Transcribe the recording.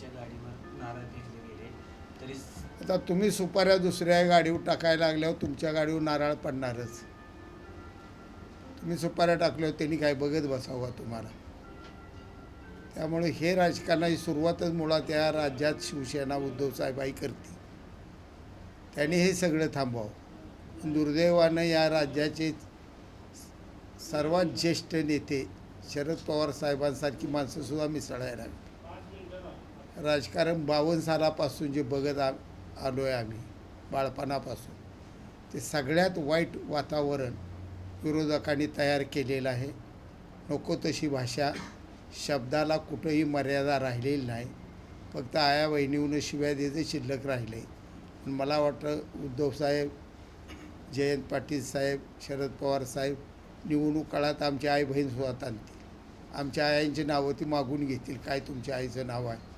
त्यांच्या गाडीवर नारळ फेकले गेले. तरी आता तुम्ही सुपाऱ्या दुसऱ्या गाडीवर टाकायला लागल्यावर तुमच्या गाडीवर नारळ पडणारच. तुम्ही सुपाऱ्या टाकल्यावर त्यांनी काय बघत बसावं तुम्हाला? त्यामुळे हे राजकारणाची सुरुवातच मुळात या राज्यात शिवसेना उद्धव साहेबाई करते त्यांनी हे सगळं थांबवावं. दुर्दैवानं या राज्याचे सर्वात ज्येष्ठ नेते शरद पवार साहेबांसारखी माणसंसुद्धा मिसळायला लागली. राजकारण बावन्न सालापासून जे बघत आ आलो आहे आम्ही बाळपणापासून ते सगळ्यात वाईट वातावरण विरोधकांनी तयार केलेलं आहे. नको तशी भाषा शब्दाला कुठंही मर्यादा राहिलेली नाही. फक्त आया बहिणीहून शिव्या देते शिल्लक राहिले. पण मला वाटतं उद्धवसाहेब जयंत पाटील साहेब शरद पवार साहेब निवडणूक काळात आमची आई बहीण सुद्धा आणतील. आमच्या आयांची नावं ती मागून घेतील. काय तुमच्या आईचं नाव आहे?